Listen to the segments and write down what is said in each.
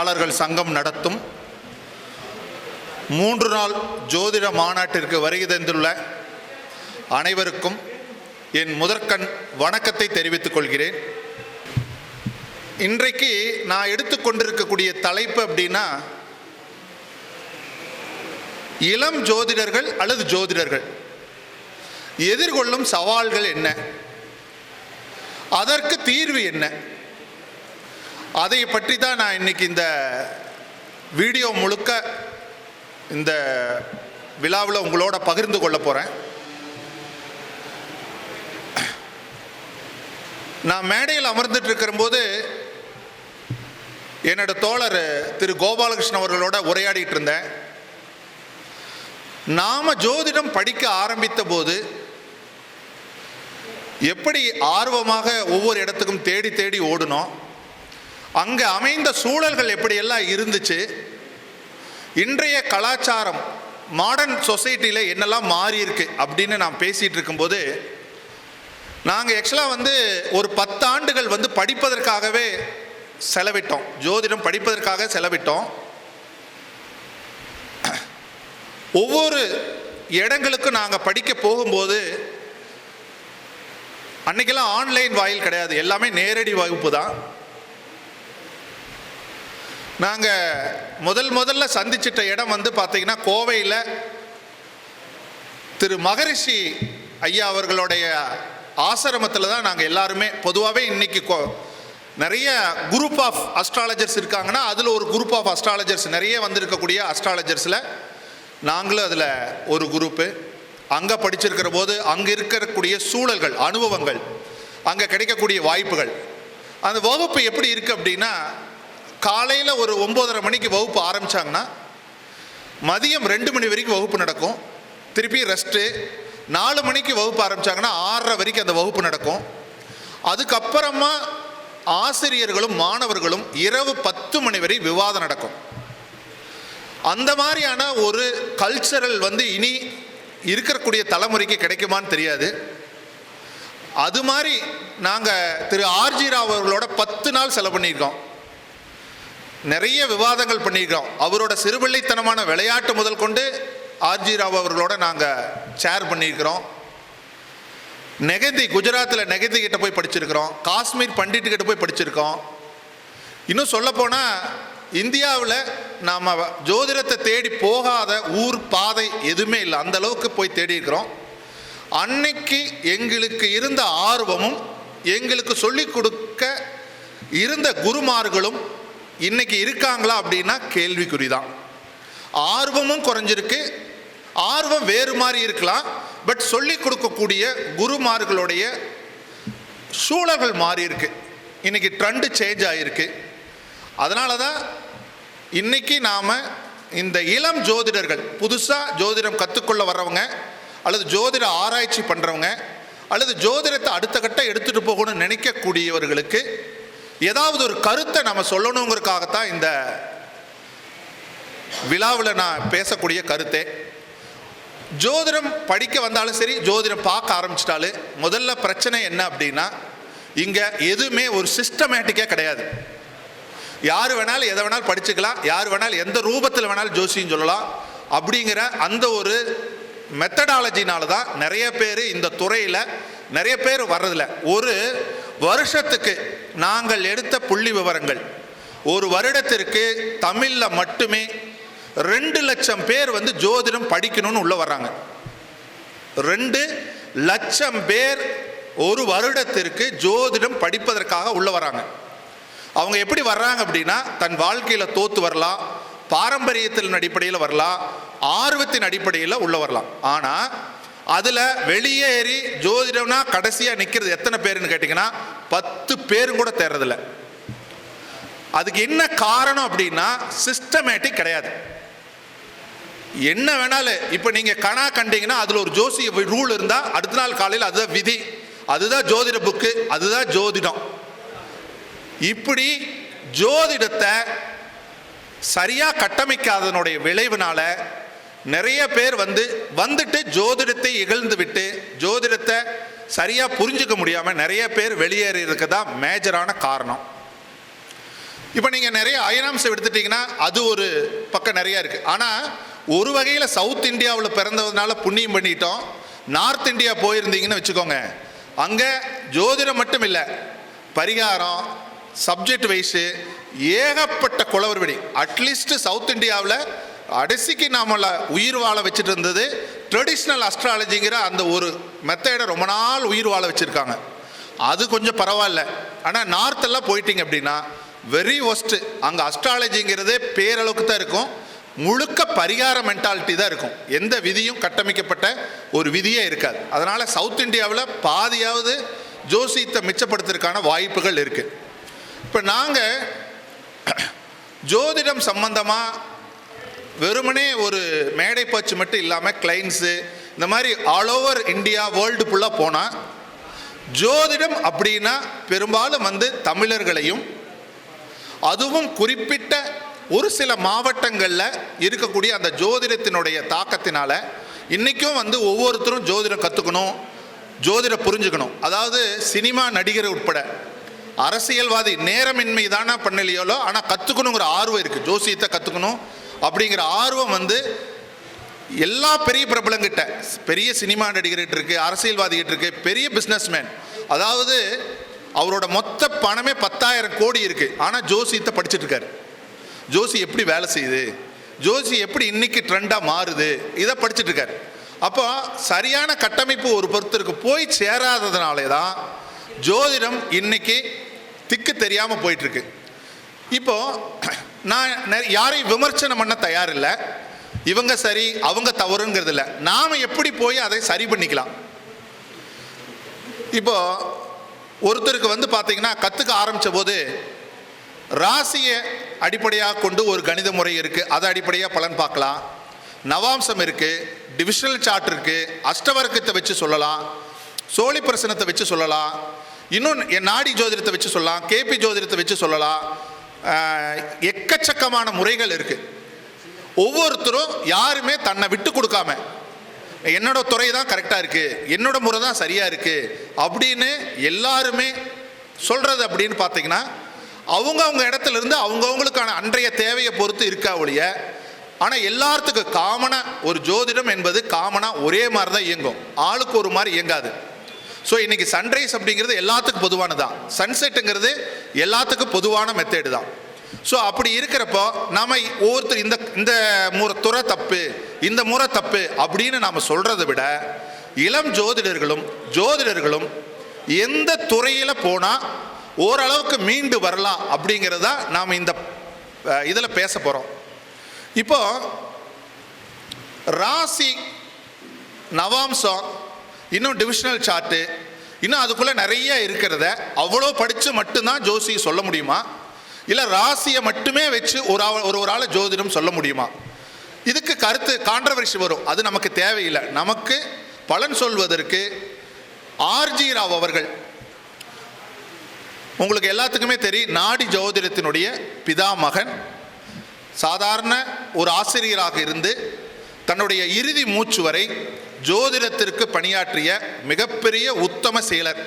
யாளர்கள் சங்கம் நடத்தும். மூன்று நாள் ஜோதிட மாநாட்டிற்கு வருகை தந்துள்ள அனைவருக்கும் என் முதற்கண் வணக்கத்தை தெரிவித்துக் கொள்கிறேன். இன்றைக்கு நான் எடுத்துக்கொண்டிருக்கக்கூடிய தலைப்பு அப்படின்னா இளம் ஜோதிடர்கள் அல்லது ஜோதிடர்கள். எதிர்கொள்ளும் சவால்கள் என்ன? அதற்கு தீர்வு என்ன? அதை பற்றி தான் நான் இன்னைக்கு இந்த வீடியோ முழுக்க இந்த விழாவில் உங்களோட பகிர்ந்து கொள்ள போகிறேன் நான் மேடையில் அமர்ந்துட்டு இருக்கிறபோது என்னோட தோழர் திரு கோபாலகிருஷ்ணன் அவர்களோட உரையாடிட்டு இருந்தேன். நாம ஜோதிடம் படிக்க ஆரம்பித்த போது எப்படி ஆர்வமாக ஒவ்வொரு இடத்துக்கும் தேடி தேடி ஓடினோம்? அங்கே அமைந்த சூழல்கள் எப்படியெல்லாம் இருந்துச்சு? இன்றைய கலாச்சாரம் மாடர்ன் சொசைட்டியில் என்னெல்லாம் மாறி இருக்கு அப்படின்னு நான் பேசிகிட்டு இருக்கும்போது நாங்கள் ஆக்சுவலாக வந்து ஒரு பத்தாண்டுகள் வந்து படிப்பதற்காகவே செலவிட்டோம். ஜோதிடம் படிப்பதற்காக செலவிட்டோம். ஒவ்வொரு இடங்களுக்கும் நாங்கள் படிக்க போகும்போது அன்றைக்கெல்லாம் ஆன்லைன் வாயில் கிடையாது. எல்லாமே நேரடி வகுப்பு தான். நாங்கள் முதல் முதல்ல சந்திச்சிட்ட இடம் வந்து பார்த்தீங்கன்னா கோவையில் திரு மகரிஷி ஐயா அவர்களுடைய ஆசிரமத்தில் தான் நாங்கள் எல்லாருமே பொதுவாகவே இன்னைக்கு கொ- நிறைய குரூப் ஆஃப் அஸ்ட்ராலஜர்ஸ் இருக்காங்கன்னா அதில் ஒரு குரூப் ஆஃப் அஸ்ட்ராலஜர்ஸ் நிறைய வந்திருக்கக்கூடிய அஸ்ட்ராலஜர்ஸில் நாங்களும் அதில் ஒரு குரூப்பு அங்கே படிச்சிருக்கிற போது அங்கே இருக்கக்கூடிய சூழல்கள் அனுபவங்கள் அங்கே கிடைக்கக்கூடிய வாய்ப்புகள் அந்த வகுப்பு எப்படி இருக்குது அப்படின்னா காலையில் ஒரு ஒம்போதரை மணிக்கு வகுப்பு ஆரம்பித்தாங்கன்னா மதியம் ரெண்டு மணி வரைக்கும் வகுப்பு நடக்கும். திருப்பி ரெஸ்ட்டு நாலு மணிக்கு வகுப்பு ஆரம்பித்தாங்கன்னா ஆறரை வரைக்கும் அந்த வகுப்பு நடக்கும். அதுக்கப்புறமா ஆசிரியர்களும் மாணவர்களும் இரவு பத்து மணி வரை விவாதம் நடக்கும். அந்த மாதிரியான ஒரு கல்ச்சரல் வந்து இனி இருக்கக்கூடிய தலைமுறைக்கு கிடைக்குமான்னு தெரியாது. அது மாதிரி நாங்கள் திரு ஆர்ஜி ராவ் அவர்களோட பத்து நாள் செலவு பண்ணியிருக்கோம். நிறைய விவாதங்கள் பண்ணியிருக்கோம் அவரோட சிறுபிள்ளைத்தனமான விளையாட்டு முதல் கொண்டு ஆர்ஜி ராவ் அவர்களோட நாங்கள் ஷேர் பண்ணியிருக்கிறோம். நெகந்தி குஜராத்தில் நெகந்தி கிட்ட போய் படிச்சிருக்கிறோம். காஷ்மீர் பண்டிட்டு கிட்ட போய் படிச்சிருக்கோம். இன்னும் சொல்லப்போனால் இந்தியாவில் நாம் ஜோதிடத்தை தேடி போகாத ஊர் பாதை எதுவுமே இல்லை. அந்த அளவுக்கு போய் தேடி இருக்கிறோம் அன்னைக்கு எங்களுக்கு இருந்த ஆர்வமும் எங்களுக்கு சொல்லிக் கொடுக்க இருந்த குருமார்களும் இன்னைக்கு இருக்காங்களா அப்படின்னா கேள்விக்குறி தான் ஆர்வமும் குறைஞ்சிருக்கு. ஆர்வம் வேறு மாதிரி இருக்கலாம். பட் சொல்லிக் கொடுக்கக்கூடிய குருமார்களுடைய சூழல்கள் மாறி இருக்கு. இன்னைக்கு ட்ரெண்டு சேஞ்ச் ஆகிருக்கு அதனால தான் இன்னைக்கு நாம் இந்த இளம் ஜோதிடர்கள் புதுசாக ஜோதிடம் கற்றுக்கொள்ள வர்றவங்க அல்லது ஜோதிட ஆராய்ச்சி பண்ணுறவங்க அல்லது ஜோதிடத்தை அடுத்த கட்டம் எடுத்துகிட்டு போகணும்னு நினைக்கக்கூடியவர்களுக்கு ஏதாவது ஒரு கருத்தை நம்ம சொல்லணுங்கிறதுக்காகத்தான் இந்த விழாவில் நான் பேசக்கூடிய கருத்தே. ஜோதிடம் படிக்க வந்தாலும் சரி ஜோதிடம் பார்க்க ஆரம்பிச்சிட்டாலும் முதல்ல பிரச்சனை என்ன அப்படின்னா இங்கே எதுவுமே ஒரு சிஸ்டமேட்டிக்கே கிடையாது. யார் வேணாலும் எதை வேணாலும் படிச்சுக்கலாம் யார் வேணாலும் எந்த ரூபத்தில் வேணாலும் ஜோசியும் சொல்லலாம் அப்படிங்கிற அந்த ஒரு மெத்தடாலஜினால தான் நிறைய பேர் இந்த துறையில் நிறைய பேர் வர்றதில்ல. ஒரு வருஷத்துக்கு நாங்கள் எடுத்த புள்ளி விவரங்கள். ஒரு வருடத்திற்கு தமிழில் மட்டுமே ரெண்டு லட்சம் பேர் வந்து ஜோதிடம் படிக்கணும்னு உள்ளே வர்றாங்க. ரெண்டு லட்சம் பேர் ஒரு வருடத்திற்கு ஜோதிடம் படிப்பதற்காக உள்ளே வராங்க அவங்க எப்படி வர்றாங்க அப்படின்னா தன் வாழ்க்கையில் தோற்று வரலாம் பாரம்பரியத்தின் அடிப்படையில் வரலாம் ஆர்வத்தின் அடிப்படையில் உள்ளே வரலாம். ஆனால் அதில் வெளியேறி ஜோதிடம்னா கடைசியாக நிற்கிறது எத்தனை பேருன்னு கேட்டிங்கன்னா பத்து பேரும் கூட தேர்றதில்ல. அதுக்கு என்ன காரணம் அப்படின்னா சிஸ்டமேட்டிக் கிடையாது. என்ன வேணாலும் இப்போ நீங்கள் கணா கண்டிங்கன்னா அதில் ஒரு ஜோசி ரூல் இருந்தால் அடுத்த நாள் காலையில் அதுதான் விதி. அதுதான் ஜோதிட புக்கு அதுதான் ஜோதிடம். இப்படி ஜோதிடத்தை சரியாக கட்டமைக்காதனுடைய விளைவுனால நிறைய பேர் வந்து வந்துட்டு ஜோதிடத்தை இகழ்ந்து விட்டு ஜோதிடத்தை சரியாக புரிஞ்சுக்க முடியாமல் நிறைய பேர் வெளியேறியதுக்கு தான் மேஜரான காரணம். இப்போ நீங்கள் நிறைய அயனாம்சம் எடுத்துட்டீங்கன்னா அது ஒரு பக்கம் நிறைய இருக்குது ஆனால் ஒரு வகையில் சவுத் இந்தியாவில் பிறந்ததுனால புண்ணியம் பண்ணிட்டோம். நார்த் இந்தியா போயிருந்தீங்கன்னு வச்சுக்கோங்க. அங்கே ஜோதிடம் மட்டும் இல்லை பரிகாரம் சப்ஜெக்ட் வைஸு ஏகப்பட்ட குளறுபடி அட்லீஸ்ட் சவுத் இந்தியாவில் அடைசிக்கு நாமள உயிர் வாழ வச்சுட்டு இருந்தது ட்ரெடிஷ்னல் அஸ்ட்ராலஜிங்கிற அந்த ஒரு மெத்தடை ரொம்ப நாள் உயிர் வாழ வச்சுருக்காங்க. அது கொஞ்சம் பரவாயில்ல. ஆனால் நார்த்தெல்லாம் போயிட்டீங்க அப்படின்னா வெரி ஒஸ்ட்டு அங்கே அஸ்ட்ராலஜிங்கிறதே பேரளவுக்கு தான் இருக்கும். முழுக்க பரிகார மென்டாலிட்டி தான் இருக்கும். எந்த விதியும் கட்டமைக்கப்பட்ட ஒரு விதியே இருக்காது. அதனால் சவுத் இந்தியாவில் பாதியாவது ஜோசியத்தை மிச்சப்படுத்துறதுக்கான வாய்ப்புகள் இருக்குது இப்போ நாங்கள் ஜோதிடம் சம்பந்தமாக வெறுமனே ஒரு மேடை பச்சு மட்டும் இல்லாமல் கிளைண்ட்ஸு இந்த மாதிரி ஆல் ஓவர் இந்தியா வேர்ல்டு ஃபுல்லாக போனால் ஜோதிடம் அப்படின்னா பெரும்பாலும் வந்து தமிழர்களையும் அதுவும் குறிப்பிட்ட ஒரு சில மாவட்டங்களில் இருக்கக்கூடிய அந்த ஜோதிடத்தினுடைய தாக்கத்தினால இன்றைக்கும் வந்து ஒவ்வொருத்தரும் ஜோதிடம் கற்றுக்கணும் ஜோதிடம் புரிஞ்சுக்கணும். அதாவது சினிமா நடிகர் உட்பட அரசியல்வாதி நேரமின்மை தானே பண்ணலையோலோ ஆனால் கற்றுக்கணுங்கிற ஆர்வம் இருக்குது ஜோசியத்தை கற்றுக்கணும் அப்படிங்கிற ஆர்வம் வந்து எல்லா பெரிய பிரபலங்கிட்ட பெரிய சினிமா நடிகர்கிட்ட இருக்கு அரசியல்வாதிகிட்ட இருக்கு பெரிய பிஸ்னஸ்மேன் அதாவது அவரோட மொத்த பணமே பத்தாயிரம் கோடி இருக்கு. ஆனால் ஜோசியத்தை படிச்சுட்டு இருக்காரு. ஜோசி எப்படி வேலை செய்யுது? ஜோசி எப்படி இன்னைக்கு ட்ரெண்டாக மாறுது? இதை படிச்சுட்டு இருக்காரு. அப்போ சரியான கட்டமைப்பு ஒரு பொறுத்தருக்கு. போய் சேராததுனாலே தான் ஜோதிடம் இன்னைக்கு திக்கு தெரியாமல் போயிட்டுருக்கு இப்போது நான் யாரையும் விமர்சனம் பண்ண தயாரில்லை. இவங்க சரி அவங்க தவறுங்கிறது இல்லை நாம் எப்படி போய் அதை சரி பண்ணிக்கலாம்? இப்போ ஒருத்தருக்கு வந்து பார்த்தீங்கன்னா கற்றுக்க ஆரம்பித்த போது ராசியை அடிப்படையாக கொண்டு ஒரு கணித முறை இருக்குது அதை அடிப்படையாக பலன் பார்க்கலாம். நவாம்சம் இருக்குது டிவிஷனல் சார்ட் இருக்குது அஷ்டவர்க்கத்தை வச்சு சொல்லலாம் சோழி பிரசனத்தை வச்சு சொல்லலாம் இன்னும் என் நாடி ஜோதிடத்தை வச்சு சொல்லலாம் கேபி ஜோதிடத்தை வச்சு சொல்லலாம் எக்கச்சக்கமான முறைகள் இருக்குது ஒவ்வொருத்தரும் யாருமே தன்னை விட்டு கொடுக்காம என்னோட துறை தான் கரெக்டாக இருக்குது என்னோட முறை தான் சரியாக இருக்குது அப்படின்னு எல்லாருமே சொல்கிறது அப்படின்னு பார்த்தீங்கன்னா அவங்கவுங்க இடத்துல இருந்து அவங்கவுங்களுக்கான அன்றைய தேவையை பொறுத்து இருக்கா ஒழிய ஆனால் எல்லாத்துக்கும் காமனாக ஒரு ஜோதிடம் என்பது காமனாக ஒரே மாதிரி தான் இயங்கும். ஆளுக்கு ஒரு மாதிரி இயங்காது. ஸோ இன்னைக்கு சன்ரைஸ் அப்படிங்கிறது எல்லாத்துக்கும் பொதுவானது? தான் சன்செட்டுங்கிறது எல்லாத்துக்கும் பொதுவான மெத்தேடு தான். ஸோ அப்படி இருக்கிறப்போ நாம ஒவ்வொருத்தர் இந்த இந்த முறை துறை தப்பு இந்த முறை தப்பு அப்படின்னு நாம் சொல்கிறத விட இளம் ஜோதிடர்களும் ஜோதிடர்களும் எந்த துறையில் போனால் ஓரளவுக்கு மீண்டு வரலாம் அப்படிங்கிறது தான் நாம் இந்த இதில் பேச போகிறோம் இப்போ ராசி நவாம்சம் இன்னும் டிவிஷனல் சார்ட்டு இன்னும் அதுக்குள்ளே நிறைய இருக்கிறத அவ்வளோ படித்து மட்டும்தான் ஜோசி சொல்ல முடியுமா? இல்லை ராசியை மட்டுமே வச்சு ஒரு ஒரு ஒரு ஆளை ஜோதிடம் சொல்ல முடியுமா? இதுக்கு கருத்து கான்ட்ரவர்சி வரும். அது நமக்கு தேவையில்லை. நமக்கு பலன் சொல்வதற்கு ஆர்ஜி ராவ் அவர்கள் உங்களுக்கு எல்லாத்துக்குமே தெரியும் நாடி ஜோதிடத்தினுடைய பிதாமகன் சாதாரண ஒரு ஆசிரியராக இருந்து தன்னுடைய இறுதி மூச்சு வரை ஜோதிடத்திற்கு பணியாற்றிய மிகப்பெரிய உத்தம செயலர்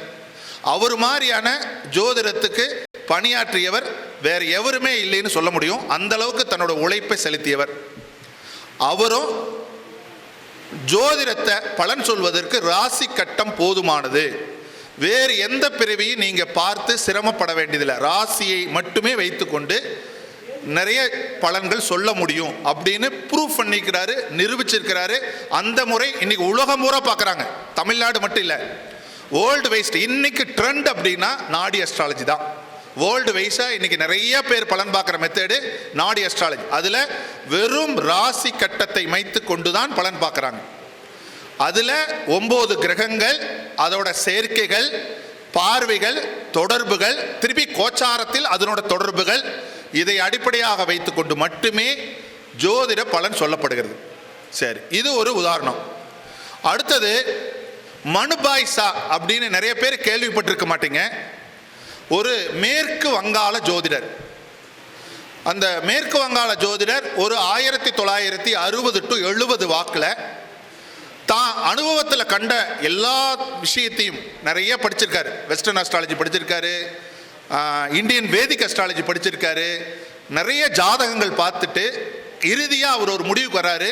அவர் மாதிரியான ஜோதிடத்துக்கு பணியாற்றியவர் வேறு எவருமே இல்லைன்னு சொல்ல முடியும். அந்த அளவுக்கு தன்னோட உழைப்பை செலுத்தியவர். அவரும் ஜோதிடத்தை பலன் சொல்வதற்கு ராசி கட்டம் போதுமானது. வேறு எந்த பிறவியும் நீங்கள் பார்த்து சிரமப்பட வேண்டியதில்லை. ராசியை மட்டுமே வைத்துக்கொண்டு நிறைய பலன்கள் சொல்ல முடியும் அப்படின்னு ப்ரூஃப் பண்ணிக்கிறாரு நிரூபிச்சிருக்கிறாரு. அந்த முறை இன்னைக்கு உலகம் பூரா பார்க்குறாங்க. தமிழ்நாடு மட்டும் இல்லை. வேர்ல்டு வைஸ்ட் இன்னைக்கு ட்ரெண்ட் அப்படின்னா நாடி அஸ்ட்ராலஜி தான். வேர்ல்டு வைஸாக இன்னைக்கு நிறைய பேர் பலன் பார்க்குற மெத்தேடு நாடி அஸ்ட்ராலஜி அதில் வெறும் ராசி கட்டத்தை மைத்து கொண்டு தான் பலன் பார்க்குறாங்க. அதில் ஒம்பது கிரகங்கள் அதோட சேர்க்கைகள் பார்வைகள் தொடர்புகள் திருப்பி கோச்சாரத்தில் அதனோட தொடர்புகள் இதை அடிப்படையாக வைத்துக்கொண்டு மட்டுமே ஜோதிட பலன் சொல்லப்படுகிறது. சரி இது ஒரு உதாரணம். அடுத்தது மனுபாய்சா அப்படின்னு நிறைய பேர் கேள்விப்பட்டிருக்க மாட்டீங்க. ஒரு மேற்கு வங்காள ஜோதிடர். அந்த மேற்கு வங்காள ஜோதிடர் ஒரு ஆயிரத்தி தொள்ளாயிரத்தி அறுபது டு எழுபது வாக்கில் தான் அனுபவத்தில் கண்ட எல்லா விஷயத்தையும் நிறைய படிச்சிருக்காரு. வெஸ்டர்ன் அஸ்ட்ராலஜி படிச்சிருக்காரு. இந்தியன் வேதிக் அஸ்ட்ராலஜி படிச்சிருக்காரு. நிறைய ஜாதகங்கள் பார்த்துட்டு இறுதியாக அவர் ஒரு முடிவுக்கு வராரு.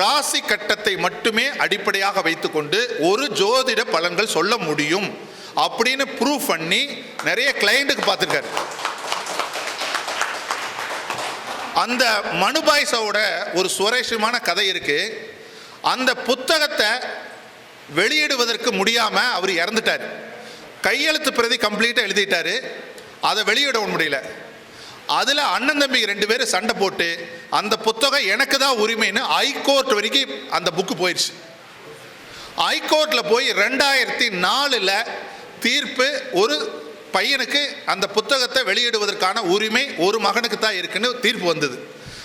ராசி கட்டத்தை மட்டுமே அடிப்படையாக வைத்துக்கொண்டு ஒரு ஜோதிட பலன்கள் சொல்ல முடியும் அப்படின்னு ப்ரூவ் பண்ணி நிறைய கிளைண்ட்டுக்கு பார்த்துருக்காரு. அந்த மனுபாய்ஸோட ஒரு சுவாரஸ்யமான கதை இருக்குது அந்த புத்தகத்தை வெளியிடுவதற்கு முடியாமல் அவர் இறந்துட்டார். கையெழுத்து பிரதி கம்ப்ளீட்டாக எழுதிட்டாரு. அதை வெளியிட முடியல. அதில் அண்ணன் தம்பி ரெண்டு பேரும் சண்டை போட்டு அந்த புத்தகம் எனக்கு தான் உரிமைன்னு ஹைகோர்ட் வரைக்கும் அந்த புக்கு போயிடுச்சு ஹைகோர்ட்டில் போய் ரெண்டாயிரத்தி நாலில் தீர்ப்பு ஒரு பையனுக்கு அந்த புத்தகத்தை வெளியிடுவதற்கான உரிமை ஒரு மகனுக்கு தான் இருக்குன்னு தீர்ப்பு வந்தது.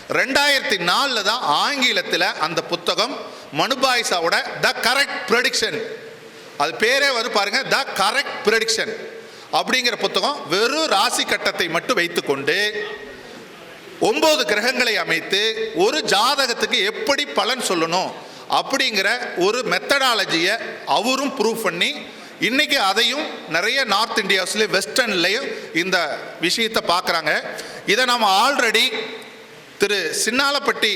ரெண்டாயிரத்தி நாலில் தான் ஆங்கிலத்தில் அந்த புத்தகம் மனுபாய்ஸாவோட த கரெக்ட் ப்ரெடிக்ஷன் அது பேரே வரும் பாருங்க த கரெக்ட் ப்ரெடிக்ஷன் அப்படிங்கிற புத்தகம் வெறும் ராசி கட்டத்தை மட்டும் வைத்துக்கொண்டு ஒன்பது கிரகங்களை அமைத்து ஒரு ஜாதகத்துக்கு எப்படி பலன் சொல்லணும் அப்படிங்கிற ஒரு மெத்தடாலஜியை அவரும் ப்ரூவ் பண்ணி இன்றைக்கி அதையும் நிறைய நார்த் இந்தியாஸ்லேயும் வெஸ்டர்ன்லேயும் இந்த விஷயத்தை பார்க்குறாங்க. இதை நம்ம ஆல்ரெடி திரு சின்னாலப்பட்டி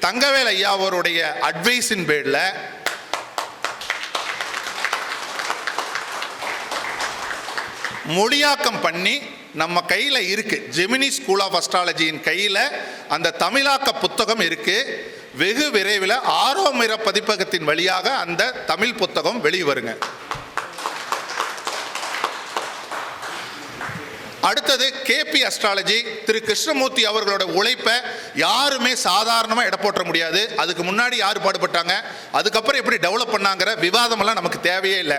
தங்கவேல் ஐயா அவருடைய அட்வைஸின் பேரில் மொழியாக்கம் பண்ணி நம்ம கையில் இருக்கு. ஜெமினி ஸ்கூல் ஆஃப் அஸ்ட்ராலஜியின் கையில் அந்த தமிழாக்க புத்தகம் இருக்கு. வெகு விரைவில் ஆரோமிர பதிப்பகத்தின் வழியாக அந்த தமிழ் புத்தகம் வெளிவருங்க. அடுத்தது கேபி அஸ்ட்ராலஜி திரு கிருஷ்ணமூர்த்தி அவர்களோட உழைப்பை யாருமே சாதாரணமாக எடை போட்ட முடியாது. அதுக்கு முன்னாடி யார் பாடுபட்டாங்க? அதுக்கப்புறம் எப்படி டெவலப் பண்ணாங்கிற விவாதமெல்லாம் நமக்கு தேவையே இல்லை.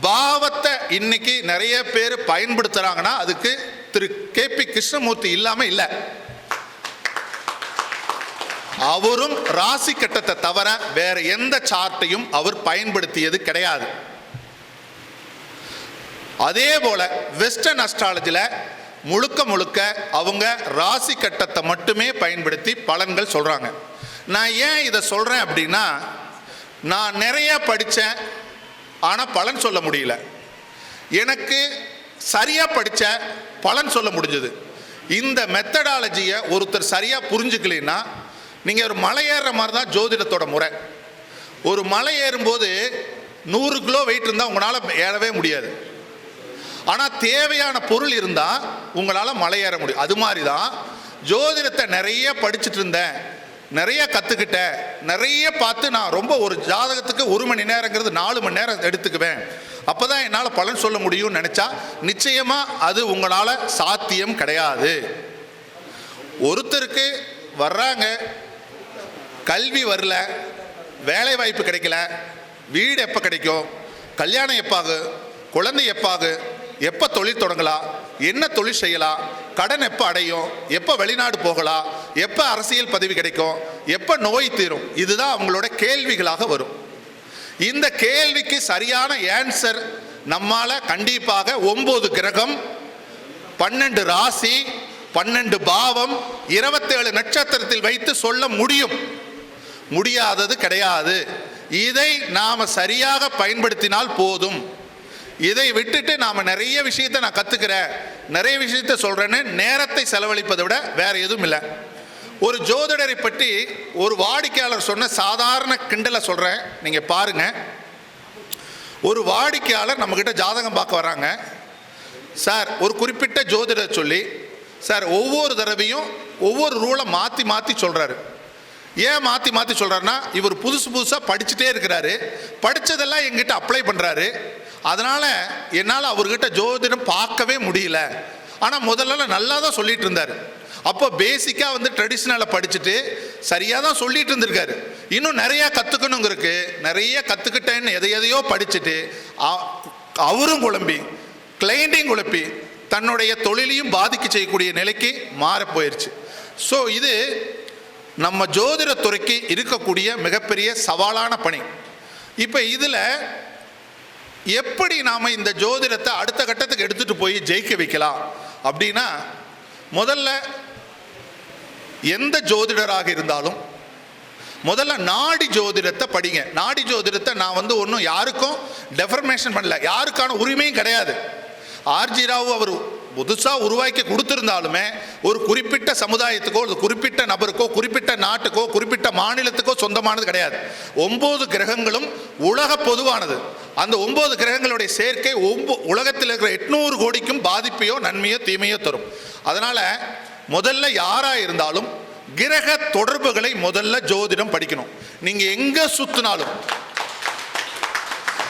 பாவத்தை இன்னைக்கு நிறைய பேர் பயன்படுத்துகிறாங்கன்னா அதுக்கு திரு கேபி கிருஷ்ணமூர்த்தி இல்லாமல் இல்லை. அவரும் ராசி கட்டத்தை தவிர வேற எந்த சார்ட்டையும் அவர் பயன்படுத்தியது கிடையாது. அதே போல வெஸ்டர்ன் அஸ்ட்ராலஜியில் முழுக்க முழுக்க அவங்க ராசி கட்டத்தை மட்டுமே பயன்படுத்தி பலன்கள் சொல்கிறாங்க நான் ஏன் இதை சொல்கிறேன் அப்படின்னா நான் நிறைய படித்தேன் ஆனால் பலன் சொல்ல முடியல. எனக்கு சரியாக படித்த பலன் சொல்ல முடிஞ்சது. இந்த மெத்தடாலஜியை ஒருத்தர் சரியாக புரிஞ்சுக்கலைன்னா நீங்கள் ஒரு மலை ஏறுற மாதிரி தான் ஜோதிடத்தோட முறை. ஒரு மலை ஏறும்போது நூறு கிலோ வெயிட் இருந்தால் உங்களால் ஏறவே முடியாது. ஆனால் தேவையான பொருள் இருந்தால் உங்களால் மலையேற முடியும். அது மாதிரி தான் ஜோதிடத்தை நிறைய படிச்சுட்டு இருந்தேன். நிறைய கற்றுக்கிட்டேன் நிறைய பார்த்து நான் ரொம்ப ஒரு ஜாதகத்துக்கு ஒரு மணி நேரங்கிறது நாலு மணி நேரம் எடுத்துக்குவேன். அப்போ தான் என்னால் பலன் சொல்ல முடியும்னு நினச்சா நிச்சயமாக அது உங்களால் சாத்தியம் கிடையாது. ஒருத்தருக்கு வர்றாங்க கல்வி வரல வேலை வாய்ப்பு கிடைக்கல வீடு எப்போ கிடைக்கும் கல்யாணம் எப்பாகு குழந்தை எப்பாகு எப்போ தொழில் தொடங்கலாம்? என்ன தொழில் செய்யலாம்? கடன் எப்போ அடையும்? எப்போ வெளிநாடு போகலாம்? எப்போ அரசியல் பதவி கிடைக்கும்? எப்போ நோய் தீரும்? இதுதான் அவங்களோட கேள்விகளாக வரும். இந்த கேள்விக்கு சரியான ஆன்சர் நம்மால் கண்டிப்பாக ஒம்பது கிரகம் பன்னெண்டு ராசி பன்னெண்டு பாவம் இருபத்தேழு நட்சத்திரத்தில் வைத்து சொல்ல முடியும். முடியாதது கிடையாது. இதை நாம் சரியாக பயன்படுத்தினால் போதும். இதை விட்டுட்டு நாம் நிறைய விஷயத்தை நான் கற்றுக்கிறேன் நிறைய விஷயத்தை சொல்கிறேன்னு நேரத்தை செலவழிப்பதை விட வேறு எதுவும் இல்லை. ஒரு ஜோதிடரை பற்றி ஒரு வாடிக்கையாளர் சொன்ன சாதாரண கிண்டலை சொல்கிறேன் நீங்கள் பாருங்க. ஒரு வாடிக்கையாளர் நம்மக்கிட்ட ஜாதகம் பார்க்க வராங்க. சார் ஒரு குறிப்பிட்ட ஜோதிடர் சொல்லி சார் ஒவ்வொரு தடவையும் ஒவ்வொரு ரூலை மாற்றி மாற்றி சொல்கிறாரு ஏன் மாற்றி மாற்றி சொல்கிறாருன்னா இவர் புதுசு புதுசாக படிச்சுட்டே இருக்கிறாரு. படித்ததெல்லாம் எங்கிட்ட அப்ளை பண்ணுறாரு அதனால் என்னால் அவர்கிட்ட ஜோதிடம் பார்க்கவே முடியல. ஆனால் முதல்ல நல்லா தான் சொல்லிட்டு இருந்தார் அப்போ பேசிக்காக வந்து ட்ரெடிஷ்னலை படிச்சுட்டு சரியாக தான் சொல்லிட்டு இருந்திருக்காரு இன்னும் நிறையா கற்றுக்கணுங்கிறக்கு நிறைய கற்றுக்கிட்டேன்னு எதை எதையோ படிச்சுட்டு அவரும் குழம்பி கிளைண்டையும் குழப்பி தன்னுடைய தொழிலையும் பாதிக்க செய்யக்கூடிய நிலைக்கு மாறப்போயிருச்சு ஸோ இது நம்ம ஜோதிடத்துறைக்கு இருக்கக்கூடிய மிகப்பெரிய சவாலான பணி. இப்போ இதில் எப்படி நாம் இந்த ஜோதிடத்தை அடுத்த கட்டத்துக்கு எடுத்துகிட்டு போய் ஜெயிக்க வைக்கலாம்? அப்படின்னா முதல்ல எந்த ஜோதிடராக இருந்தாலும் முதல்ல நாடி ஜோதிடத்தை படிங்க. நாடி ஜோதிடத்தை நான் வந்து ஒன்றும் யாருக்கும் டெஃபர்மேஷன் பண்ணல. யாருக்கான உரிமையும் கிடையாது. ஆர்ஜி ராவ் அவர் புதுசாக உருவாக்கி கொடுத்துருந்தாலுமே ஒரு குறிப்பிட்ட சமுதாயத்துக்கோ ஒரு குறிப்பிட்ட நபருக்கோ குறிப்பிட்ட நாட்டுக்கோ குறிப்பிட்ட மாநிலத்துக்கோ சொந்தமானது கிடையாது. ஒம்பது கிரகங்களும் உலக பொதுவானது. அந்த ஒம்பது கிரகங்களுடைய சேர்க்கை ஒம்போ உலகத்தில் இருக்கிற எட்நூறு கோடிக்கும் பாதிப்பையோ நன்மையோ தீமையோ தரும். அதனால் முதல்ல யாராக இருந்தாலும் கிரக தொடர்புகளை முதல்ல ஜோதிடம் படிக்கணும். நீங்க எங்கே சுற்றினாலும்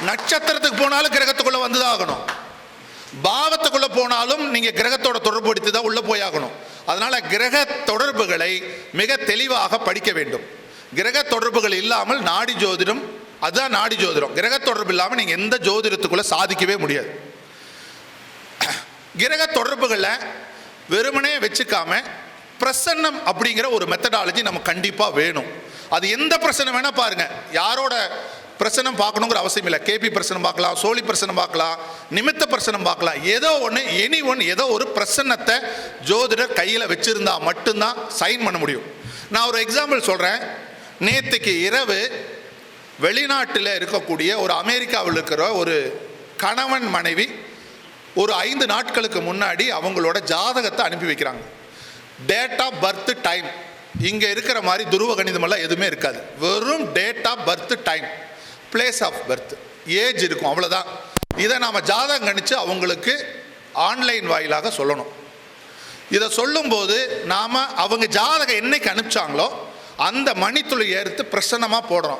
நட்சத்திரத்துக்கு போனாலும் கிரகத்துக்குள்ளே வந்துதான் ஆகணும். பாவத்துக்குள்ள போனாலும் நீங்க கிரகத்தோட தொடர்பு படுத்தி தான் உள்ள போயாகணும். அதனால கிரக தொடர்புகளை மிக தெளிவாக படிக்க வேண்டும். கிரக தொடர்புகள் இல்லாமல் நாடி ஜோதிடம் அதுதான் நாடி ஜோதிடம். கிரக தொடர்பு இல்லாமல் நீங்க எந்த ஜோதிடத்துக்குள்ள சாதிக்கவே முடியாது. கிரக தொடர்புகளை வெறுமனே வச்சுக்காம பிரசன்னம் அப்படிங்கிற ஒரு மெத்தடாலஜி நம்ம கண்டிப்பாக வேணும். அது எந்த பிரசனம் வேணால் பாருங்கள் யாரோட பிரசனம் பார்க்கணுங்கிற அவசியம் இல்லை. கேபி பிரசனம் பார்க்கலாம் சோழி பிரசனம் பார்க்கலாம் நிமித்த பிரசனம் பார்க்கலாம். ஏதோ ஒன்று எனி ஒன் ஏதோ ஒரு பிரசன்னத்தை ஜோதிடர் கையில் வச்சுருந்தா மட்டும்தான் சைன் பண்ண முடியும். நான் ஒரு எக்ஸாம்பிள் சொல்கிறேன் நேற்றுக்கு இரவு வெளிநாட்டில் இருக்கக்கூடிய ஒரு அமெரிக்காவில் இருக்கிற ஒரு கணவன் மனைவி ஒரு ஐந்து நாட்களுக்கு முன்னாடி அவங்களோட ஜாதகத்தை அனுப்பி வைக்கிறாங்க. டேட் ஆஃப் பர்த் டைம் இங்கே இருக்கிற மாதிரி துருவ கணிதமெல்லாம் எதுவுமே இருக்காது. வெறும் date of birth time place of birth age இருக்கும் அவ்வளோதான் இதை நாம் ஜாதகம் கணிச்சு அவங்களுக்கு ஆன்லைன் வாயிலாக சொல்லணும். இதை சொல்லும்போது நாம் அவங்க ஜாதகம் என்னைக்கு அனுப்பிச்சாங்களோ அந்த மணித்துளி ஏறுத்து பிரசன்னமாக போடுறோம்.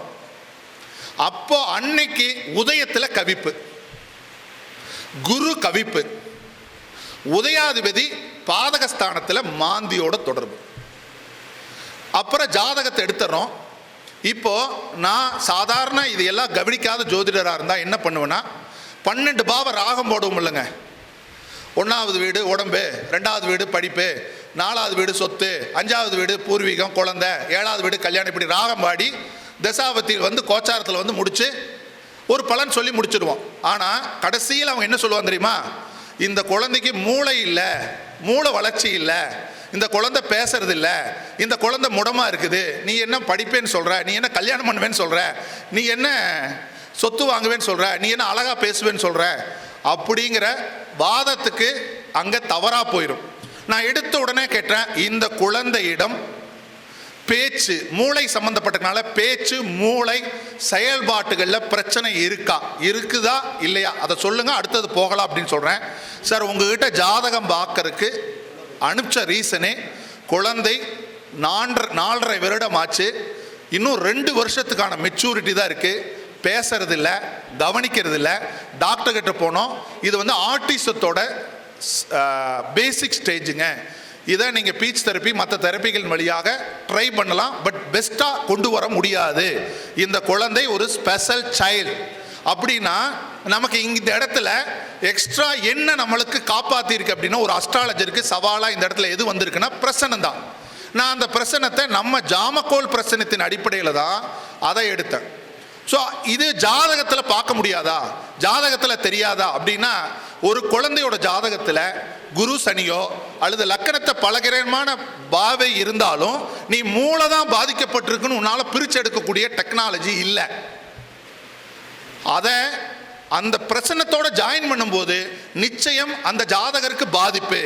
அப்போ அன்னைக்கு உதயத்தில் கவிப்பு. குரு கவிப்பு. உதயாதிபதி பாதகஸ்தானத்தில் மாந்தியோட தொடர்பு. அப்புறம் ஜாதகத்தை எடுத்துறோம். இப்போது நான் சாதாரண இது எல்லாம் கவனிக்காத ஜோதிடராக இருந்தால் என்ன பண்ணுவேன்னா பன்னெண்டு பாவம் ராகம் போடுவோம் இல்லைங்க. ஒன்றாவது வீடு உடம்பு ரெண்டாவது வீடு படிப்பு நாலாவது வீடு சொத்து அஞ்சாவது வீடு பூர்வீகம் குழந்தை ஏழாவது வீடு கல்யாணம் இப்படி ராகம் பாடி தசாவத்தில் வந்து கோச்சாரத்தில் வந்து முடித்து ஒரு பலன் சொல்லி முடிச்சிடுவோம். ஆனால் கடைசியில் அவங்க என்ன சொல்லுவாங்க தெரியுமா? இந்த குழந்தைக்கு மூளை இல்லை மூளை வளர்ச்சி இல்லை இந்த குழந்தை பேசுறது இல்லை இந்த குழந்தை முடமா இருக்குது. நீ என்ன படிப்பேன்னு சொல்ற? நீ என்ன கல்யாணம் பண்ணுவேன்னு சொல்ற? நீ என்ன சொத்து வாங்குவேன்னு சொல்ற? நீ என்ன அழகா பேசுவேன்னு சொல்ற? அப்படிங்கிற வாதத்துக்கு அங்க தவறா போயிடும் நான் எடுத்த உடனே கேட்டேன் இந்த குழந்தையிடம் பேச்சு மூளை சம்பந்தப்பட்டதுனால பேச்சு மூளை செயல்பாட்டுகளில் பிரச்சனை இருக்கா? இருக்குதா? இல்லையா? அதை சொல்லுங்க அடுத்தது போகலாம் அப்படின்னு சொல்கிறேன் சார் உங்ககிட்ட ஜாதகம் பார்க்கறதுக்கு அனுப்பிச்ச ரீசனே குழந்தை நான்ற நாலரை வருடம் ஆச்சு இன்னும் ரெண்டு வருஷத்துக்கான மெச்சூரிட்டி தான் இருக்குது பேசுறது இல்லை கவனிக்கிறது இல்லை டாக்டர் கிட்ட போனோம். இது வந்து ஆர்டிசத்தோட பேசிக் ஸ்டேஜுங்க இதை நீங்கள் பீச் தெரப்பி மற்ற தெரப்பிகள் வழியாக ட்ரை பண்ணலாம். பட் பெஸ்ட்டாக கொண்டு வர முடியாது. இந்த குழந்தை ஒரு ஸ்பெஷல் சைல்டு அப்படின்னா நமக்கு இந்த இடத்துல எக்ஸ்ட்ரா என்ன நம்மளுக்கு காப்பாத்திருக்கு அப்படின்னா ஒரு அஸ்ட்ராலஜருக்கு சவாலாக இந்த இடத்துல எது வந்திருக்குன்னா பிரசனம் தான். நான் அந்த பிரசனத்தை நம்ம ஜாமக்கோல் பிரசனத்தின் அடிப்படையில் தான் அதை எடுத்தேன். ஸோ இது ஜாதகத்தில் பார்க்க முடியாதா? ஜாதகத்தில் தெரியாதா? அப்படின்னா ஒரு குழந்தையோட ஜாதகத்தில் குரு சனியோ அல்லது லக்கணத்தை பலகிரமான பாவை இருந்தாலும் நீ மூளை தான் பாதிக்கப்பட்டிருக்குன்னு உன்னால் பிரித்து எடுக்கக்கூடிய டெக்னாலஜி இல்லை. அதை அந்த பிரசன்னத்தோட ஜாயின் பண்ணும்போது நிச்சயம் அந்த ஜாதகருக்கு பாதிப்பு.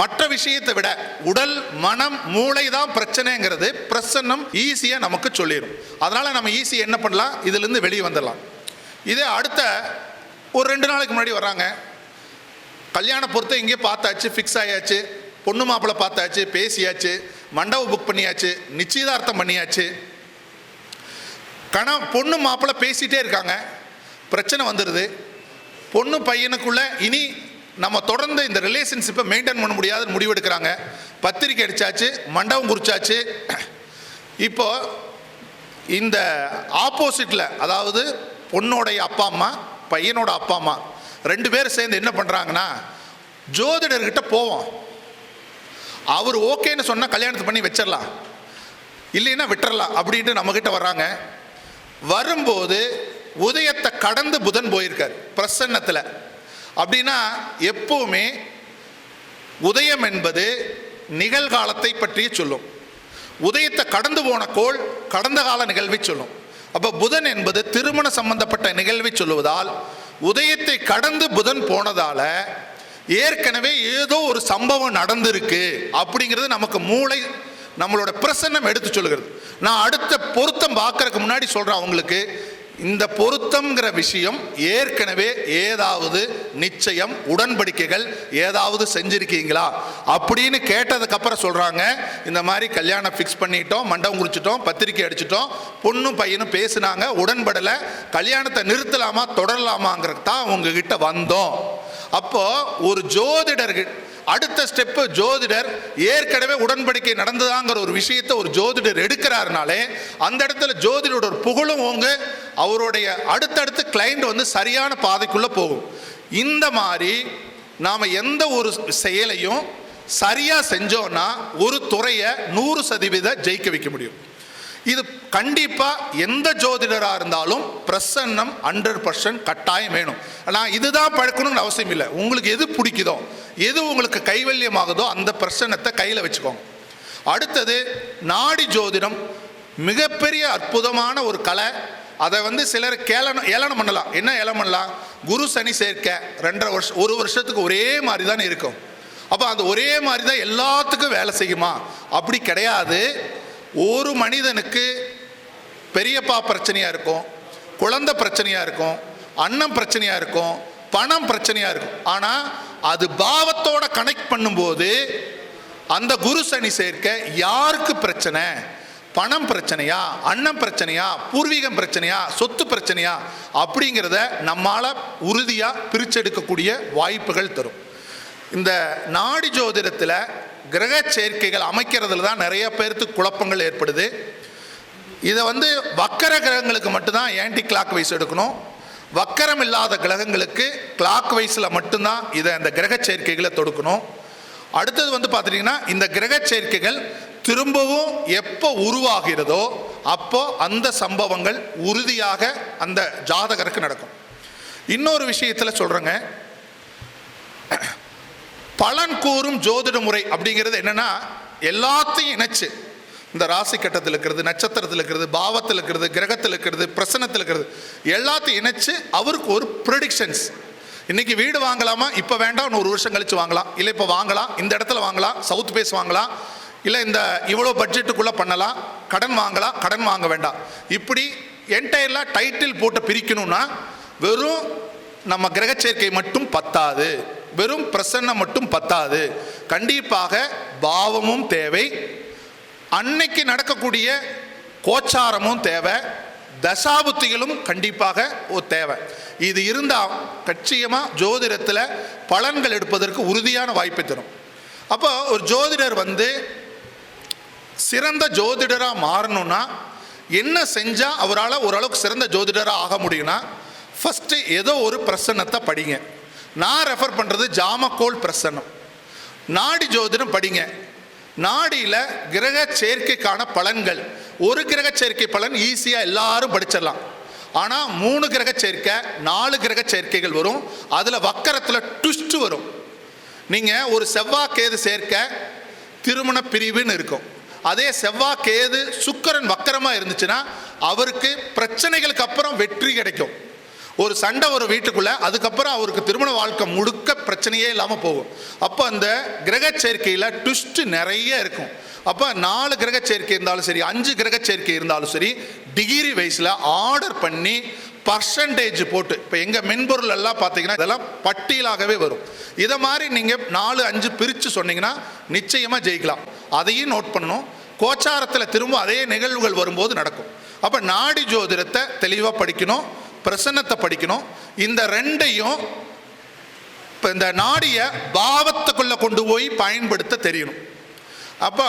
மற்ற விஷயத்தை விட உடல் மனம் மூளை தான் பிரச்சனைங்கிறது பிரசன்னம் ஈஸியாக நமக்கு சொல்லிடும் அதனால் நம்ம ஈஸியாக என்ன பண்ணலாம்? இதுலேருந்து வெளியே வந்துடலாம். இதே அடுத்த ஒரு ரெண்டு நாளைக்கு முன்னாடி வர்றாங்க. கல்யாண பொறுத்த இங்கே பார்த்தாச்சு ஃபிக்ஸ் ஆயாச்சு. பொண்ணு மாப்பிள்ளை பார்த்தாச்சு பேசியாச்சு. மண்டபம் புக் பண்ணியாச்சு நிச்சயதார்த்தம் பண்ணியாச்சு. கண பொண்ணு மாப்பிள்ளை பேசிகிட்டே இருக்காங்க. பிரச்சனை வந்துடுது பொண்ணு பையனுக்குள்ள இனி நம்ம தொடர்ந்து இந்த ரிலேஷன்ஷிப்பை மெயின்டைன் பண்ண முடியாதுன்னு முடிவெடுக்கிறாங்க. பத்திரிக்கை அடித்தாச்சு மண்டபம் குறிச்சாச்சு. இப்போ இந்த ஆப்போசிட்டில் அதாவது பொண்ணோடைய அப்பா அம்மா பையனோட அப்பா அம்மா ரெண்டு பேரும் சேர்ந்து என்ன பண்ணுறாங்கன்னா ஜோதிடர்கிட்ட போவோம். அவர் ஓகேன்னு சொன்னால் கல்யாணத்தை பண்ணி வச்சிடலாம். இல்லைன்னா விட்டுறலாம் அப்படின்ட்டு நம்மக்கிட்ட வர்றாங்க. வரும்போது உதயத்தை கடந்து புதன் போயிருக்கார் பிரசன்னத்தில். அப்படின்னா எப்பவுமே உதயம் என்பது நிகழ்காலத்தை பற்றிய சொல்லும். உதயத்தை கடந்து போன கோள் கடந்த கால நிகழ்வை சொல்லும். அப்போ புதன் என்பது திருமண சம்பந்தப்பட்ட நிகழ்வை சொல்லுவதால் உதயத்தை கடந்து புதன் போனதால ஏற்கனவே ஏதோ ஒரு சம்பவம் நடந்திருக்கு அப்படிங்கிறது நமக்கு மூளை நம்மளோட பிரசன்னம் எடுத்து சொல்லுகிறது. நான் அடுத்த பொருத்தம் பார்க்கறதுக்கு முன்னாடி சொல்கிறேன் அவங்களுக்கு. இந்த பொருத்தம்ங்கிற விஷயம் ஏற்கனவே ஏதாவது நிச்சயம் உடன்படிக்கைகள் ஏதாவது செஞ்சிருக்கீங்களா? அப்படின்னு கேட்டதுக்கப்புறம் சொல்கிறாங்க இந்த மாதிரி கல்யாணம் ஃபிக்ஸ் பண்ணிட்டோம் மண்டபம் குடிச்சிட்டோம் பத்திரிக்கை அடிச்சிட்டோம் பொண்ணும் பையனும் பேசினாங்க உடன்படலை கல்யாணத்தை நிறுத்தலாமா தொடரலாமாங்கிறது தான் உங்ககிட்ட வந்தோம். அப்போது ஒரு ஜோதிடர்கள் அடுத்த ஸ்டெப்பு ஜோதிடர் ஏற்கனவே உடன்படிக்கை நடந்ததாங்கிற ஒரு விஷயத்தை ஒரு ஜோதிடர் எடுக்கிறாருனாலே அந்த இடத்துல ஜோதிடரோட ஒரு புகழும் ஓங்க அவருடைய அடுத்தடுத்து கிளைண்ட் வந்து சரியான பாதைக்குள்ளே போகும். இந்த மாதிரி நாம் எந்த ஒரு செயலையும் சரியாக செஞ்சோன்னா ஒரு துறையை நூறு சதவீத ஜெயிக்க வைக்க முடியும். இது கண்டிப்பாக எந்த ஜோதிடராக இருந்தாலும் பிரசன்னம் ஹண்ட்ரட் பர்சன்ட் கட்டாயம் வேணும். நான் இதுதான் பழக்கணும்னு அவசியம் இல்லை. உங்களுக்கு எது பிடிக்குதோ எது உங்களுக்கு கைவல்யமாகுதோ அந்த பிரசன்னத்தை கையில் வச்சுக்கோங்க. அடுத்தது நாடி ஜோதிடம் மிகப்பெரிய அற்புதமான ஒரு கலை. அதை வந்து சிலர் கேளனம் ஏளனம் பண்ணலாம். என்ன ஏளனம் பண்ணலாம்? குரு சனி சேர்க்க ரெண்டரை வருஷம் ஒரு வருஷத்துக்கு ஒரே மாதிரி தான் இருக்கும். அப்போ அது ஒரே மாதிரி தான் எல்லாத்துக்கும் வேலை செய்யுமா? அப்படி கிடையாது. ஒரு மனிதனுக்கு பெரியப்பா பிரச்சனையாக இருக்கும் குழந்தை பிரச்சனையாக இருக்கும் அன்னம் பிரச்சனையாக இருக்கும் பணம் பிரச்சனையாக இருக்கும். ஆனால் அது பாவத்தோட கனெக்ட் பண்ணும்போது அந்த குரு சனி சேர்க்க யாருக்கு பிரச்சனை? பணம் பிரச்சனையா அன்னம் பிரச்சனையா பூர்வீகம் பிரச்சனையா சொத்து பிரச்சனையா? அப்படிங்கிறத நம்மால் உறுதியாக பிரிச்செடுக்கக்கூடிய வாய்ப்புகள் தரும். இந்த நாடி ஜோதிடத்தில் கிரக சேர்க்கைகள் அமைக்கிறதுல தான் நிறைய பேர்த்துக்கு குழப்பங்கள் ஏற்படுது. இதை வந்து வக்கர கிரகங்களுக்கு மட்டும்தான் ஆன்டி கிளாக் வைஸ் எடுக்கணும். வக்கரம் இல்லாத கிரகங்களுக்கு கிளாக் வைஸில் மட்டும்தான் இதை இந்த கிரக சேர்க்கைகளை தொடுக்கணும். அடுத்தது வந்து பார்த்துட்டிங்கன்னா இந்த கிரக சேர்க்கைகள் திரும்பவும் எப்போ உருவாகிறதோ அப்போ அந்த சம்பவங்கள் உறுதியாக அந்த ஜாதகருக்கு நடக்கும். இன்னொரு விஷயத்தில் சொல்கிறேங்க பலன் கூறும் ஜோதிட முறை அப்படிங்கிறது என்னன்னா எல்லாத்தையும் இணைச்சு. இந்த ராசி கட்டத்தில் இருக்கிறது நட்சத்திரத்தில் இருக்கிறது பாவத்தில் இருக்கிறது கிரகத்தில் இருக்கிறது பிரசனத்தில் இருக்கிறது எல்லாத்தையும் இணைச்சு அவருக்கு ஒரு ப்ரெடிக்ஷன்ஸ் இன்னைக்கு வீடு வாங்கலாமா? இப்போ வேண்டாம் ஒரு வருஷம் கழிச்சு வாங்கலாம். இல்லை இப்போ வாங்கலாம் இந்த இடத்துல வாங்கலாம் சவுத் பேஸ் வாங்கலாம் இல்லை இந்த இவ்வளோ பட்ஜெட்டுக்குள்ளே பண்ணலாம் கடன் வாங்கலாம் கடன் வாங்க வேண்டாம். இப்படி என்டையர்லாம் டைட்டில் போட்டு பிரிக்கணும்னா வெறும் நம்ம கிரக சேர்க்கை மட்டும் பத்தாது. வெறும் பிரசன்னம் மட்டும் பத்தாது. கண்டிப்பாக பாவமும் தேவை. அன்னைக்கு நடக்கக்கூடிய கோச்சாரமும் தேவை. தசாபுத்திகளும் கண்டிப்பாக ஒரு தேவை. இது இருந்தால் கட்சியமாக ஜோதிடத்தில் பலன்கள் எடுப்பதற்கு உறுதியான வாய்ப்பை தரும். அப்போ ஒரு ஜோதிடர் வந்து சிறந்த ஜோதிடராக மாறணும்னா என்ன செஞ்சால் அவரால் ஓரளவுக்கு சிறந்த ஜோதிடராக ஆக முடியும்னா ஃபஸ்ட்டு ஏதோ ஒரு பிரசன்னத்தை படிங்க. நான் ரெஃபர் பண்ணுறது ஜாமக்கோல் பிரசன்னம். நாடி ஜோதிடம் படிங்க. நாடியில் கிரக சேர்க்கைக்கான பலன்கள். ஒரு கிரக சேர்க்கை பலன் ஈஸியாக எல்லாரும் படிச்சிடலாம். ஆனால் மூணு கிரக சேர்க்கை நாலு கிரக சேர்க்கைகள் வரும். அதில் வக்கரத்தில் ட்விஸ்ட் வரும். நீங்கள் ஒரு செவ்வாய் கேது சேர்க்க திருமண பிரிவுன்னு இருக்கும். அதே செவ்வாய் கேது வக்கரமாக இருந்துச்சுன்னா அவருக்கு பிரச்சனைகளுக்கு அப்புறம் வெற்றி கிடைக்கும். ஒரு சண்டை வரும் வீட்டுக்குள்ள அதுக்கப்புறம் அவருக்கு திருமண வாழ்க்கை முழுக்க பிரச்சனையே இல்லாமல் போகும். அப்போ அந்த கிரக சேர்க்கையில் ட்விஸ்ட் நிறைய இருக்கும். அப்போ நாலு கிரக சேர்க்கை இருந்தாலும் சரி அஞ்சு கிரக சேர்க்கை இருந்தாலும் சரி டிகிரி வைஸில் ஆர்டர் பண்ணி பர்சன்டேஜ் போட்டு இப்போ எங்கள் மென்பொருள் எல்லாம் பார்த்தீங்கன்னா இதெல்லாம் பட்டியலாகவே வரும். இதை மாதிரி நீங்கள் நாலு அஞ்சு பிரித்து சொன்னீங்கன்னா நிச்சயமாக ஜெயிக்கலாம். அதையும் நோட் பண்ணணும். கோச்சாரத்தில் திரும்ப அதே நிகழ்வுகள் வரும்போது நடக்கும். அப்போ நாடி ஜோதிடத்தை தெளிவாக படிக்கணும். பிரசன்னத்தை படிக்கணும். இந்த ரெண்டையும் இப்போ இந்த நாடியை பாவத்துக்குள்ளே கொண்டு போய் பயன்படுத்த தெரியணும். அப்போ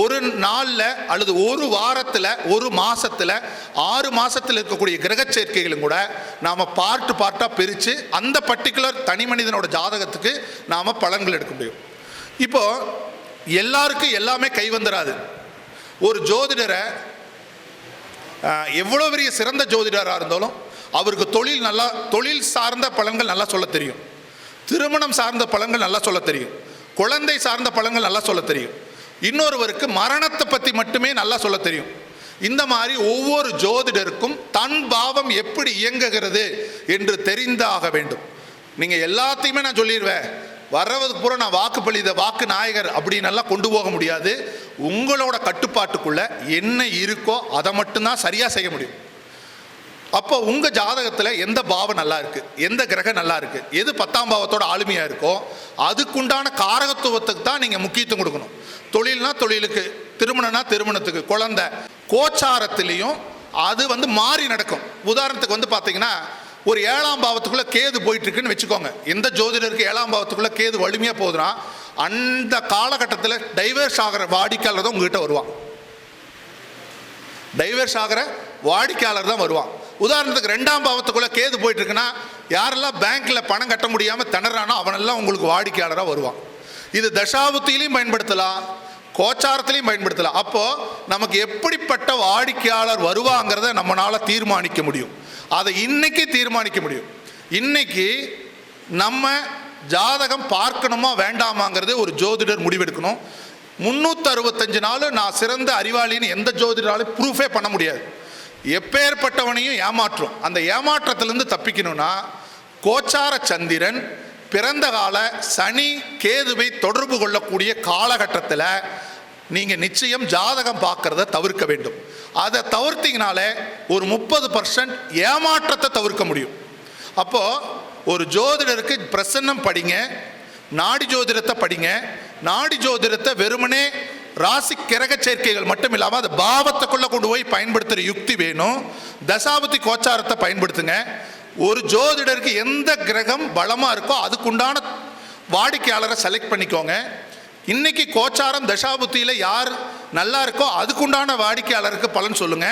ஒரு நாளில் அல்லது ஒரு வாரத்தில் ஒரு மாதத்தில் ஆறு மாதத்தில் இருக்கக்கூடிய கிரக சேர்க்கைகளும் கூட நாம் பார்ட்டு பார்ட்டாக பிரித்து அந்த பர்டிகுலர் தனி மனிதனோட ஜாதகத்துக்கு நாம் பலன்கள் எடுக்க முடியும். இப்போ எல்லாருக்கும் எல்லாமே கை வந்துடாது ஒரு ஜோதிடரை எவ்வளோ பெரிய சிறந்த ஜோதிடராக இருந்தாலும் அவருக்கு தொழில் நல்லா தொழில் சார்ந்த பலன்கள் நல்லா சொல்ல தெரியும். திருமணம் சார்ந்த பலன்கள் நல்லா சொல்ல தெரியும். குழந்தை சார்ந்த பலன்கள் நல்லா சொல்ல தெரியும். இன்னொருவருக்கு மரணத்தை பற்றி மட்டுமே நல்லா சொல்ல தெரியும். இந்த மாதிரி ஒவ்வொரு ஜோதிடருக்கும் தன் பாவம் எப்படி இயங்குகிறது என்று தெரிந்தாக வேண்டும். நீங்கள் எல்லாத்தையுமே நான் சொல்லிடுவேன் வர்றதுக்கு பூரா நான் வாக்கு பழித வாக்கு நாயகர் அப்படின்னு எல்லாம் கொண்டு போக முடியாது. உங்களோட கட்டுப்பாட்டுக்குள்ளே என்ன இருக்கோ அதை மட்டும்தான் சரியாக செய்ய முடியும். அப்போ உங்கள் ஜாதகத்தில் எந்த பாவம் நல்லா இருக்குது எந்த கிரகம் நல்லா இருக்குது எது பத்தாம் பாவத்தோட ஆளுமையாக இருக்கோ அதுக்குண்டான காரகத்துவத்துக்கு தான் நீங்கள் முக்கியத்துவம் கொடுக்கணும். தொழில்னா தொழிலுக்கு திருமணம்னா திருமணத்துக்கு குழந்த கோச்சாரத்திலையும் அது வந்து மாறி நடக்கும். உதாரணத்துக்கு வந்து பார்த்தீங்கன்னா ஒரு ஏழாம் பாவத்துக்குள்ளே கேது போயிட்டுருக்குன்னு வச்சுக்கோங்க. எந்த ஜோதிடருக்கு ஏழாம் பாவத்துக்குள்ளே கேது வலிமையாக போகுதுன்னா அந்த காலகட்டத்தில் டைவர்ஸ் ஆகிற வாடிக்கையாளர் தான் உங்ககிட்ட வருவான். டைவர்ஸ் ஆகிற வாடிக்கையாளர் தான் வருவான். உதாரணத்துக்கு ரெண்டாம் பாவத்துக்குள்ள கேது போயிட்டு இருக்குன்னா யாரெல்லாம் பேங்க்ல பணம் கட்ட முடியாம திணறானோ அவனெல்லாம் உங்களுக்கு வாடிக்கையாளராக வருவான். இது தசாபுத்திலையும் பயன்படுத்தலாம் கோச்சாரத்திலையும் பயன்படுத்தலாம். அப்போ நமக்கு எப்படிப்பட்ட வாடிக்கையாளர் வருவாங்கிறத நம்மளால தீர்மானிக்க முடியும். அதை இன்னைக்கு தீர்மானிக்க முடியும். இன்னைக்கு நம்ம ஜாதகம் பார்க்கணுமா வேண்டாமாங்கிறது ஒரு ஜோதிடர் முடிவெடுக்கணும். முந்நூற்றி அறுபத்தஞ்சு நாள் நான் சிறந்த அறிவாளின்னு எந்த ஜோதிடராலும் ப்ரூஃபே பண்ண முடியாது. எப்பேற்பட்டவனையும் ஏமாற்றும். அந்த ஏமாற்றத்திலிருந்து தப்பிக்கணும்னா கோச்சார சந்திரன் பிறந்த கால சனி கேதுவை தொடர்பு கொள்ளக்கூடிய காலகட்டத்தில் நீங்கள் நிச்சயம் ஜாதகம் பார்க்கறத தவிர்க்க வேண்டும். அதை தவிர்த்தீங்கனாலே ஒரு முப்பது பர்சன்ட் ஏமாற்றத்தை தவிர்க்க முடியும். அப்போது ஒரு ஜோதிடருக்கு பிரசன்னம் படிங்க நாடி ஜோதிடத்தை படிங்க நாடி ஜோதிடத்தை வெறுமனே ராசி கிரக சேர்க்கைகள் மட்டும் இல்லாமல் அது பாவத்துக்குள்ள கொண்டு போய் பயன்படுத்துகிற யுக்தி வேணும். தசாபதி கோச்சாரத்தை பயன்படுத்துங்க. ஒரு ஜோதிடருக்கு எந்த கிரகம் பலமாக இருக்கோ அதுக்குண்டான வாடிக்கையாளரை செலக்ட் பண்ணிக்கோங்க. இன்னைக்கு கோச்சாரம் தசாபுத்தியில் யார் நல்லா இருக்கோ அதுக்குண்டான வாடிக்கையாளருக்கு பலன் சொல்லுங்க.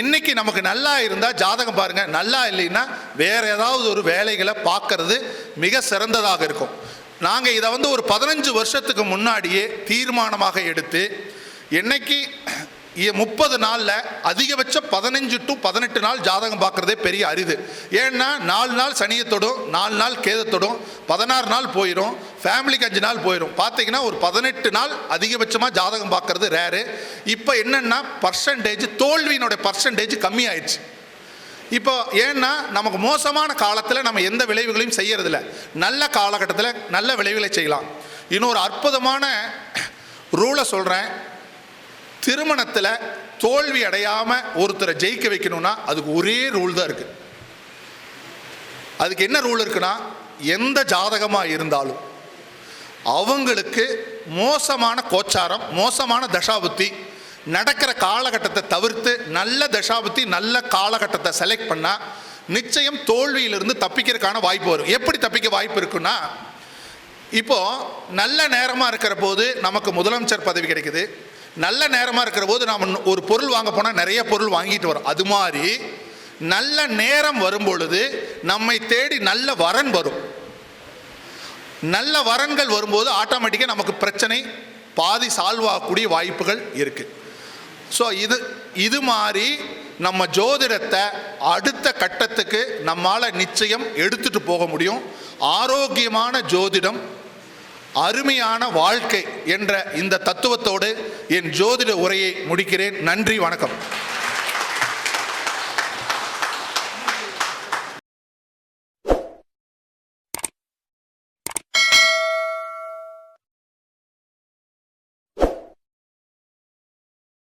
இன்னைக்கு நமக்கு நல்லா இருந்தால் ஜாதகம் பாருங்க. நல்லா இல்லைன்னா வேற ஏதாவது ஒரு வேலைகளை பார்க்கறது மிக சிறந்ததாக இருக்கும். நாங்கள் இதை வந்து ஒரு பதினஞ்சு வருஷத்துக்கு முன்னாடியே தீர்மானமாக எடுத்து என்னைக்கு முப்பது நாளில் அதிகபட்சம் பதினஞ்சு டு பதினெட்டு நாள் ஜாதகம் பார்க்குறதே பெரிய அரிது. ஏன்னா நாலு நாள் சனியத்தோடும் நாலு நாள் கேதத்தோடும் பதினாறு நாள் போயிடும் ஃபேமிலிக்கு அஞ்சு நாள் போயிடும் பார்த்தீங்கன்னா ஒரு பதினெட்டு நாள் அதிகபட்சமாக ஜாதகம் பார்க்குறது ரேரு இப்போ என்னென்னா பர்சன்டேஜ் தோல்வியினுடைய பர்சன்டேஜ் கம்மியாயிடுச்சு. இப்போ ஏன்னா நமக்கு மோசமான காலத்தில் நம்ம எந்த விளைவுகளையும் செய்யறதில்ல. நல்ல காலகட்டத்தில் நல்ல விளைவுகளை செய்யலாம். இன்னொரு அற்புதமான ரூலை சொல்கிறேன் திருமணத்தில் தோல்வி அடையாமல் ஒருத்தரை ஜெயிக்க வைக்கணும்னா அதுக்கு ஒரே ரூல் தான் இருக்குது அதுக்கு என்ன ரூல் இருக்குன்னா எந்த ஜாதகமாக இருந்தாலும் அவங்களுக்கு மோசமான கோச்சாரம் மோசமான தசாபுத்தி நடக்கிற காலகட்டத்தை தவிர்த்து நல்ல தசாபுத்தி நல்ல காலகட்டத்தை செலக்ட் பண்ணால் நிச்சயம் தோல்வியிலிருந்து தப்பிக்கிறதுக்கான வாய்ப்பு வரும். எப்படி தப்பிக்க வாய்ப்பு இருக்குன்னா இப்போது நல்ல நேரமாக இருக்கிற போது நமக்கு முதலமைச்சர் பதவி கிடைக்குது. நல்ல நேரமாக இருக்கிற போது நாம் ஒரு பொருள் வாங்க போனால் நிறைய பொருள் வாங்கிட்டு வரோம். அது மாதிரி நல்ல நேரம் வரும் பொழுது நம்மை தேடி நல்ல வரன் வரும். நல்ல வரன்கள் வரும்போது ஆட்டோமேட்டிக்காக நமக்கு பிரச்சனை பாதி சால்வ் ஆகக்கூடிய வாய்ப்புகள் இருக்குது ஸோ இது இது மாதிரி நம்ம ஜோதிடத்தை அடுத்த கட்டத்துக்கு நம்மால் நிச்சயம் எடுத்துகிட்டு போக முடியும். ஆரோக்கியமான ஜோதிடம் அருமையான வாழ்க்கை என்ற இந்த தத்துவத்தோடு என் ஜோதிட உரையை முடிக்கிறேன். நன்றி வணக்கம்.